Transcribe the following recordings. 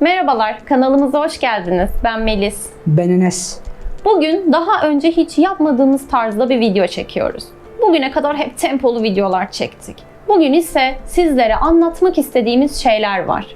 Merhabalar, kanalımıza hoş geldiniz. Ben Melis. Ben Enes. Bugün daha önce hiç yapmadığımız tarzda bir video çekiyoruz. Bugüne kadar hep tempolu videolar çektik. Bugün ise sizlere anlatmak istediğimiz şeyler var.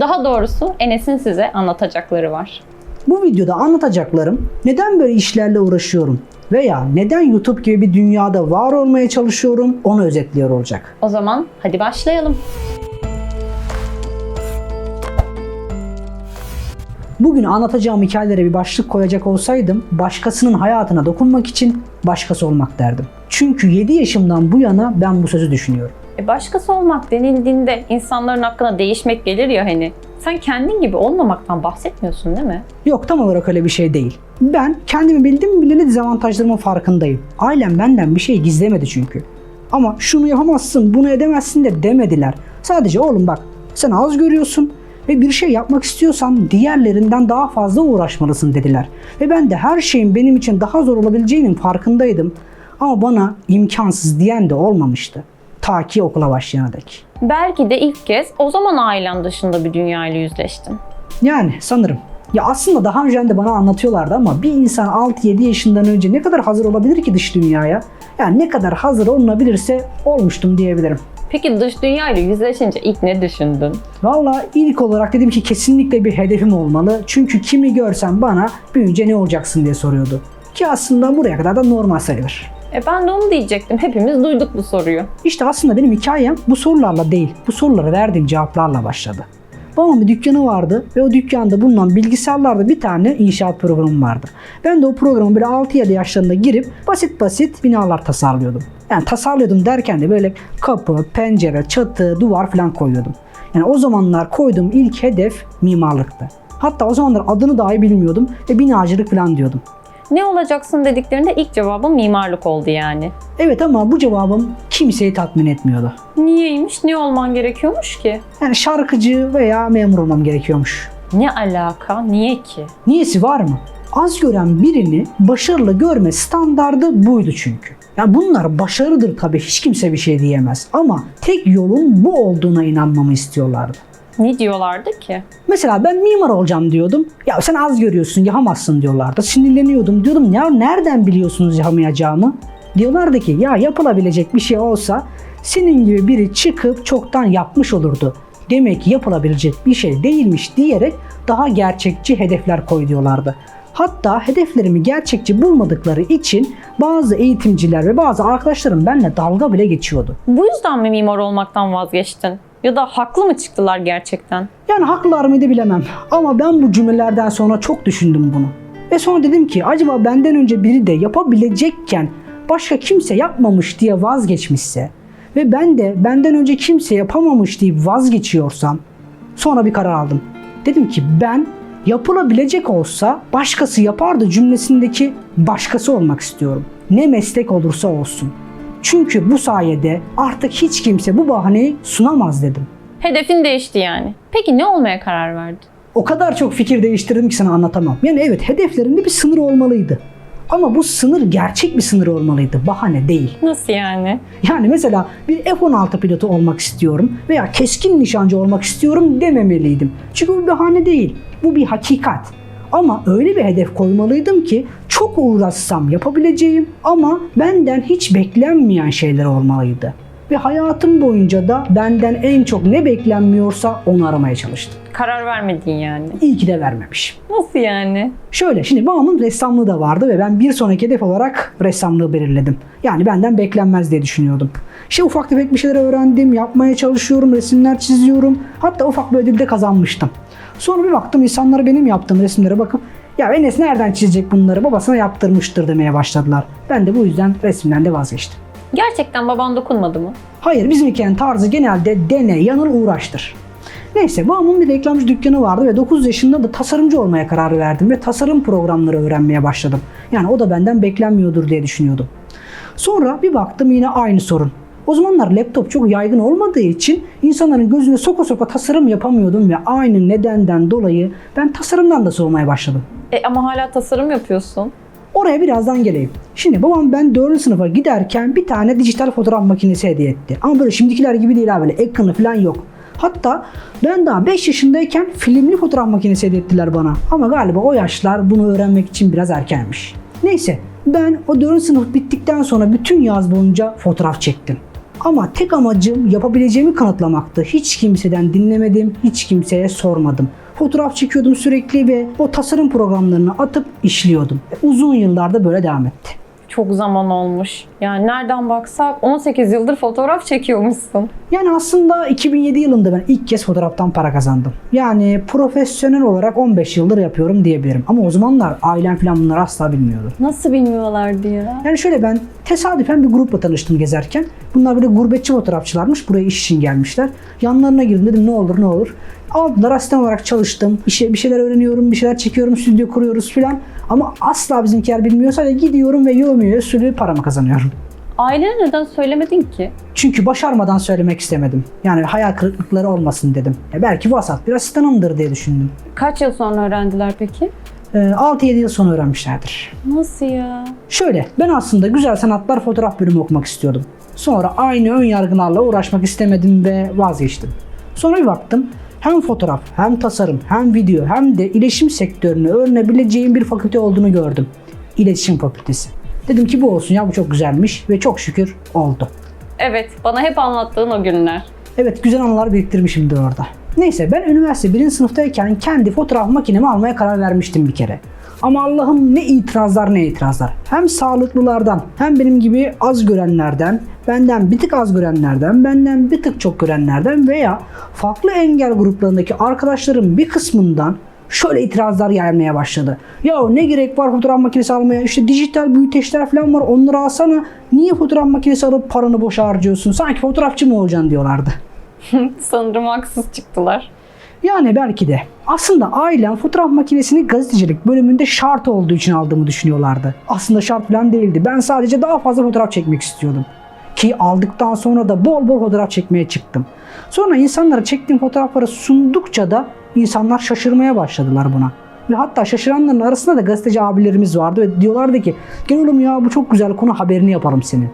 Daha doğrusu Enes'in size anlatacakları var. Bu videoda anlatacaklarım neden böyle işlerle uğraşıyorum veya neden YouTube gibi bir dünyada var olmaya çalışıyorum onu özetliyor olacak. O zaman hadi başlayalım. Bugün anlatacağım hikayelere bir başlık koyacak olsaydım başkasının hayatına dokunmak için başkası olmak derdim. Çünkü 7 yaşımdan bu yana ben bu sözü düşünüyorum. E başkası olmak denildiğinde insanların hakkında değişmek gelir ya hani. Sen kendin gibi olmamaktan bahsetmiyorsun değil mi? Yok tam olarak öyle bir şey değil. Ben kendimi bildim bileli dezavantajlarımın farkındayım. Ailem benden bir şey gizlemedi çünkü. Ama şunu yapamazsın, bunu edemezsin de demediler. Sadece oğlum bak sen az görüyorsun ve bir şey yapmak istiyorsan diğerlerinden daha fazla uğraşmalısın dediler. Ve ben de her şeyin benim için daha zor olabileceğinin farkındaydım. Ama bana imkansız diyen de olmamıştı. Ta ki okula başlayana dek. Belki de ilk kez o zaman ailen dışında bir dünyayla yüzleştin. Yani sanırım. Ya aslında daha önce de bana anlatıyorlardı ama bir insan 6-7 yaşından önce ne kadar hazır olabilir ki dış dünyaya? Yani ne kadar hazır olunabilirse olmuştum diyebilirim. Peki dış dünyayla yüzleşince ilk ne düşündün? Valla ilk olarak dedim ki kesinlikle bir hedefim olmalı. Çünkü kimi görsem bana büyüyünce ne olacaksın diye soruyordu. Ki aslında buraya kadar da normal sayılır. E ben de onu diyecektim. Hepimiz duyduk bu soruyu. İşte aslında benim hikayem bu sorularla değil, bu sorulara verdiğim cevaplarla başladı. Babamın bir dükkanı vardı ve o dükkanda bulunan bilgisayarlarda bir tane inşaat programı vardı. Ben de o programı böyle 6-7 yaşlarında girip basit basit binalar tasarlıyordum. Yani tasarlıyordum derken de böyle kapı, pencere, çatı, duvar falan koyuyordum. Yani o zamanlar koyduğum ilk hedef mimarlıktı. Hatta o zamanlar adını dahi bilmiyordum ve binacılık falan diyordum. Ne olacaksın dediklerinde ilk cevabım mimarlık oldu yani. Evet ama bu cevabım kimseyi tatmin etmiyordu. Niyeymiş? Ne olman gerekiyormuş ki? Yani şarkıcı veya memur olmam gerekiyormuş. Ne alaka? Niye ki? Niyesi var mı? Az gören birini başarılı görme standardı buydu çünkü. Yani bunlar başarıdır tabii hiç kimse bir şey diyemez. Ama tek yolun bu olduğuna inanmamı istiyorlardı. Ne diyorlardı ki? Mesela ben mimar olacağım diyordum. Ya sen az görüyorsun yapamazsın diyorlardı. Sinirleniyordum diyordum ya nereden biliyorsunuz yapamayacağımı? Diyorlardı ki ya yapılabilecek bir şey olsa senin gibi biri çıkıp çoktan yapmış olurdu. Demek ki yapılabilecek bir şey değilmiş diyerek daha gerçekçi hedefler koy diyorlardı. Hatta hedeflerimi gerçekçi bulmadıkları için bazı eğitimciler ve bazı arkadaşlarım benimle dalga bile geçiyordu. Bu yüzden mi mimar olmaktan vazgeçtin? Ya da haklı mı çıktılar gerçekten? Yani haklılar mıydı bilemem. Ama ben bu cümlelerden sonra çok düşündüm bunu. Ve sonra dedim ki acaba benden önce biri de yapabilecekken başka kimse yapmamış diye vazgeçmişse ve ben de benden önce kimse yapamamış deyip vazgeçiyorsam sonra bir karar aldım. Dedim ki ben yapılabilecek olsa başkası yapardı cümlesindeki başkası olmak istiyorum. Ne meslek olursa olsun. Çünkü bu sayede artık hiç kimse bu bahaneyi sunamaz dedim. Hedefin değişti yani. Peki ne olmaya karar verdin? O kadar çok fikir değiştirdim ki sana anlatamam. Yani evet hedeflerinde bir sınır olmalıydı. Ama bu sınır gerçek bir sınır olmalıydı. Bahane değil. Nasıl yani? Yani mesela bir F-16 pilotu olmak istiyorum veya keskin nişancı olmak istiyorum dememeliydim. Çünkü bu bir bahane değil. Bu bir hakikat. Ama öyle bir hedef koymalıydım ki çok uğraşsam yapabileceğim ama benden hiç beklenmeyen şeyler olmalıydı. Ve hayatım boyunca da benden en çok ne beklenmiyorsa onu aramaya çalıştım. Karar vermedin yani. İyi ki de vermemişim. Nasıl yani? Şöyle şimdi babamın ressamlığı da vardı ve ben bir sonraki hedef olarak ressamlığı belirledim. Yani benden beklenmez diye düşünüyordum. İşte ufak tefek bir şeyler öğrendim, yapmaya çalışıyorum, resimler çiziyorum. Hatta ufak bir ödül de kazanmıştım. Sonra bir baktım insanlar benim yaptığım resimlere bakıp ya Enes nereden çizecek bunları babasına yaptırmıştır demeye başladılar. Ben de bu yüzden resimden de vazgeçtim. Gerçekten baban dokunmadı mı? Hayır bizim ülkenin tarzı genelde dene, yanıl, uğraştır. Neyse babamın bir reklamcı dükkanı vardı ve 9 yaşında da tasarımcı olmaya karar verdim ve tasarım programları öğrenmeye başladım. Yani o da benden beklenmiyordur diye düşünüyordum. Sonra bir baktım yine aynı sorun. O zamanlar laptop çok yaygın olmadığı için insanların gözüne soka soka tasarım yapamıyordum ve aynı nedenden dolayı ben tasarımdan da soğumaya başladım. E ama hala tasarım yapıyorsun. Oraya birazdan geleyim. Şimdi babam ben 4. sınıfa giderken bir tane dijital fotoğraf makinesi hediye etti. Ama böyle şimdikiler gibi değil abi böyle ekranı falan yok. Hatta ben daha 5 yaşındayken filmli fotoğraf makinesi hediye ettiler bana. Ama galiba o yaşlar bunu öğrenmek için biraz erkenmiş. Neyse ben o 4. sınıf bittikten sonra bütün yaz boyunca fotoğraf çektim. Ama tek amacım yapabileceğimi kanıtlamaktı. Hiç kimseden dinlemedim, hiç kimseye sormadım. Fotoğraf çekiyordum sürekli ve o tasarım programlarını atıp işliyordum. Uzun yıllarda böyle devam etti. Çok zaman olmuş. Yani nereden baksak 18 yıldır fotoğraf çekiyormuşsun. Yani aslında 2007 yılında ben ilk kez fotoğraftan para kazandım. Yani profesyonel olarak 15 yıldır yapıyorum diyebilirim. Ama o zamanlar ailem falan bunları asla bilmiyordu. Nasıl bilmiyorlardı ya? Yani şöyle ben tesadüfen bir grupla tanıştım gezerken. Bunlar böyle gurbetçi fotoğrafçılarmış. Buraya iş için gelmişler. Yanlarına girdim dedim ne olur ne olur. Aldılar asistan olarak çalıştım. İşe bir şeyler öğreniyorum, bir şeyler çekiyorum, stüdyo kuruyoruz filan. Ama asla bizimkiler bilmiyor. Sadece gidiyorum ve yoğumuyor usulü paramı kazanıyorum. Ailene neden söylemedin ki? Çünkü başarmadan söylemek istemedim. Yani hayal kırıklıkları olmasın dedim. E belki vasat bir asistanımdır diye düşündüm. Kaç yıl sonra öğrendiler peki? E, 6-7 yıl sonra öğrenmişlerdir. Nasıl ya? Şöyle, ben aslında güzel sanatlar fotoğraf bölümü okumak istiyordum. Sonra aynı ön yargılarla uğraşmak istemedim ve vazgeçtim. Sonra bir baktım, hem fotoğraf, hem tasarım, hem video, hem de iletişim sektörünü öğrenebileceğim bir fakülte olduğunu gördüm. İletişim Fakültesi. Dedim ki bu olsun ya bu çok güzelmiş ve çok şükür oldu. Evet, bana hep anlattığın o günler. Evet güzel anılar biriktirmişimdir orada. Neyse ben üniversite 1. sınıftayken kendi fotoğraf makinemi almaya karar vermiştim bir kere. Ama Allah'ım ne itirazlar ne itirazlar. Hem sağlıklılardan hem benim gibi az görenlerden, benden bir tık az görenlerden, benden bir tık çok görenlerden veya farklı engel gruplarındaki arkadaşlarım bir kısmından şöyle itirazlar gelmeye başladı. Ya ne gerek var fotoğraf makinesi almaya? İşte dijital büyüteçler falan var. Onları alsana. Niye fotoğraf makinesi alıp paranı boşa harcıyorsun? Sanki fotoğrafçı mı olacaksın diyorlardı. Sanırım haksız çıktılar. Yani belki de. Aslında ailem fotoğraf makinesini gazetecilik bölümünde şart olduğu için aldığımı düşünüyorlardı. Aslında şart falan değildi. Ben sadece daha fazla fotoğraf çekmek istiyordum. Ki aldıktan sonra da bol bol fotoğraf çekmeye çıktım. Sonra insanlara çektiğim fotoğrafları sundukça da insanlar şaşırmaya başladılar buna. Ve hatta şaşıranların arasında da gazeteci abilerimiz vardı ve diyorlardı ki gel oğlum ya bu çok güzel konu haberini yapalım senin.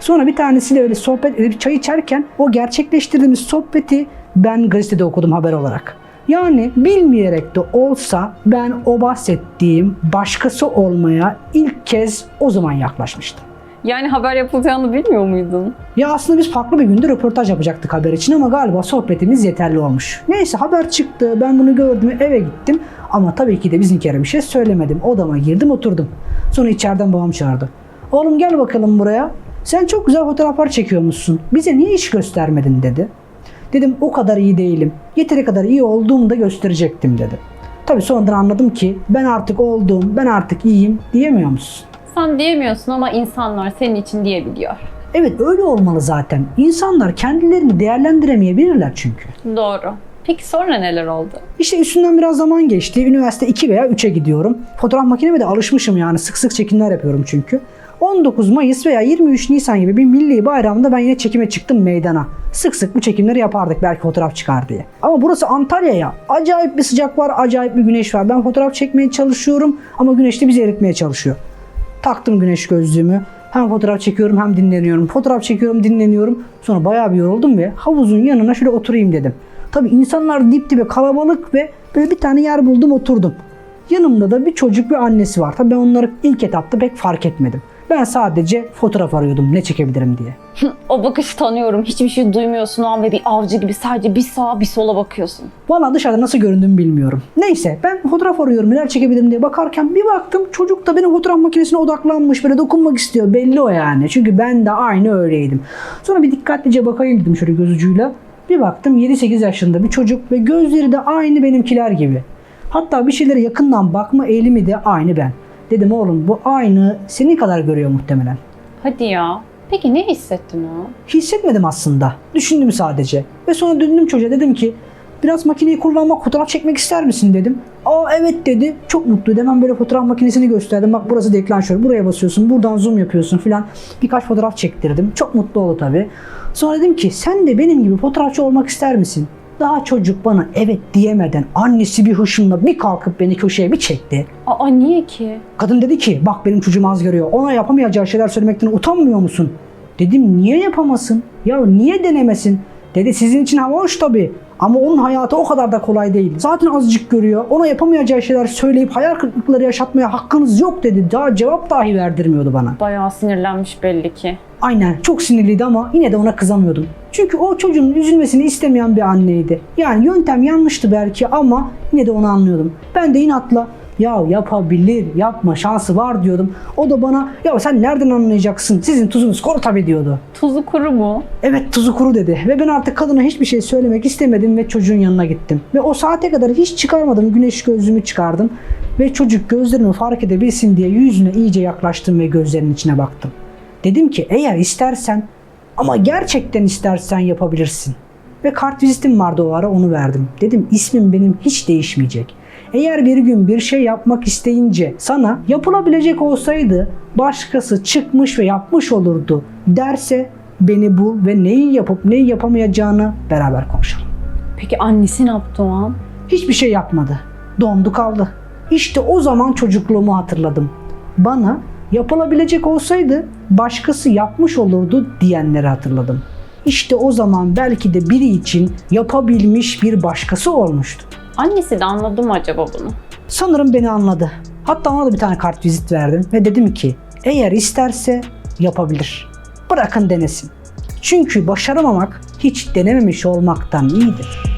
Sonra bir tanesiyle öyle sohbet edip çay içerken o gerçekleştirdiğimiz sohbeti ben gazetede okudum haber olarak. Yani bilmeyerek de olsa ben o bahsettiğim başkası olmaya ilk kez o zaman yaklaşmıştım. Yani haber yapılacağını bilmiyor muydun? Ya aslında biz farklı bir günde röportaj yapacaktık haber için ama galiba sohbetimiz yeterli olmuş. Neyse haber çıktı ben bunu gördüm eve gittim ama tabii ki de bizimkilere bir şey söylemedim. Odama girdim oturdum. Sonra içeriden babam çağırdı. Oğlum gel bakalım buraya. Sen çok güzel fotoğraflar çekiyormuşsun. Bize niye iş göstermedin dedi. Dedim o kadar iyi değilim. Yeteri kadar iyi olduğumu da gösterecektim dedi. Tabii sonradan anladım ki ben artık oldum, ben artık iyiyim diyemiyor musun? Sen diyemiyorsun ama insanlar senin için diyebiliyor. Evet öyle olmalı zaten. İnsanlar kendilerini değerlendiremeyebilirler çünkü. Doğru. Peki sonra neler oldu? İşte üstünden biraz zaman geçti. Üniversite 2 veya 3'e gidiyorum. Fotoğraf makineme de alışmışım yani. Sık sık çekimler yapıyorum çünkü. 19 Mayıs veya 23 Nisan gibi bir milli bayramda ben yine çekime çıktım meydana. Sık sık bu çekimleri yapardık belki fotoğraf çıkar diye. Ama burası Antalya ya. Acayip bir sıcak var, acayip bir güneş var. Ben fotoğraf çekmeye çalışıyorum ama güneş de bizi eritmeye çalışıyor. Taktım güneş gözlüğümü. Hem fotoğraf çekiyorum hem dinleniyorum. Fotoğraf çekiyorum dinleniyorum. Sonra bayağı bir yoruldum ve havuzun yanına şöyle oturayım dedim. Tabii insanlar dip dibe kalabalık ve böyle bir tane yer buldum oturdum. Yanımda da bir çocuk ve annesi var. Tabii ben onları ilk etapta pek fark etmedim. Ben sadece fotoğraf arıyordum ne çekebilirim diye. O bakışı tanıyorum. Hiçbir şey duymuyorsun o an ve bir avcı gibi sadece bir sağa bir sola bakıyorsun. Valla dışarıda nasıl göründüğümü bilmiyorum. Neyse ben fotoğraf arıyorum neler çekebilirim diye bakarken bir baktım çocuk da benim fotoğraf makinesine odaklanmış böyle dokunmak istiyor belli o yani. Çünkü ben de aynı öyleydim. Sonra bir dikkatlice bakayım dedim şöyle göz ucuyla. Bir baktım 7-8 yaşında bir çocuk ve gözleri de aynı benimkiler gibi. Hatta bir şeylere yakından bakma eğilimi de aynı ben. Dedim oğlum bu aynı senin kadar görüyor muhtemelen. Hadi ya. Peki ne hissettin o? Hissetmedim aslında. Düşündüm sadece. Ve sonra döndüm çocuğa dedim ki biraz makineyi kullanmak, fotoğraf çekmek ister misin dedim. Aa evet dedi. Çok mutluydu. Hemen böyle fotoğraf makinesini gösterdim. Bak burası deklanşör. Buraya basıyorsun. Buradan zoom yapıyorsun filan. Birkaç fotoğraf çektirdim. Çok mutlu oldu tabii. Sonra dedim ki sen de benim gibi fotoğrafçı olmak ister misin? Daha çocuk bana evet diyemeden annesi bir hışımla bir kalkıp beni köşeye bir çekti. Aa niye ki? Kadın dedi ki bak benim çocuğum az görüyor. Ona yapamayacağı şeyler söylemekten utanmıyor musun? Dedim niye yapamasın? Ya niye denemesin? Dedi sizin için hava hoş tabii. Ama onun hayatı o kadar da kolay değil. Zaten azıcık görüyor. Ona yapamayacağı şeyler söyleyip hayal kırıklıkları yaşatmaya hakkınız yok dedi. Daha cevap dahi verdirmiyordu bana. Bayağı sinirlenmiş belli ki. Aynen çok sinirliydi ama yine de ona kızamıyordum. Çünkü o çocuğun üzülmesini istemeyen bir anneydi. Yani yöntem yanlıştı belki ama yine de onu anlıyordum. Ben de inatla ya yapabilir, yapma şansı var diyordum. O da bana ya sen nereden anlayacaksın? Sizin tuzunuz kuru tabii diyordu. Tuzu kuru mu? Evet tuzu kuru dedi ve ben artık kadına hiçbir şey söylemek istemedim ve çocuğun yanına gittim. Ve o saate kadar hiç çıkarmadım güneş gözlüğümü çıkardım ve çocuk gözlerimi fark edebilsin diye yüzüne iyice yaklaştım ve gözlerinin içine baktım. Dedim ki eğer istersen ama gerçekten istersen yapabilirsin. Ve kart vizitim vardı o ara onu verdim. Dedim ismim benim hiç değişmeyecek. Eğer bir gün bir şey yapmak isteyince sana yapılabilecek olsaydı başkası çıkmış ve yapmış olurdu derse beni bul ve neyi yapıp neyi yapamayacağını beraber konuşalım. Peki annesi ne yaptı o an? Hiçbir şey yapmadı. Dondu kaldı. İşte o zaman çocukluğumu hatırladım. Bana yapılabilecek olsaydı başkası yapmış olurdu diyenleri hatırladım. İşte o zaman belki de biri için yapabilmiş bir başkası olmuştu. Annesi de anladı mı acaba bunu? Sanırım beni anladı. Hatta ona da bir tane kart vizit verdim ve dedim ki eğer isterse yapabilir. Bırakın denesin. Çünkü başaramamak hiç denememiş olmaktan iyidir.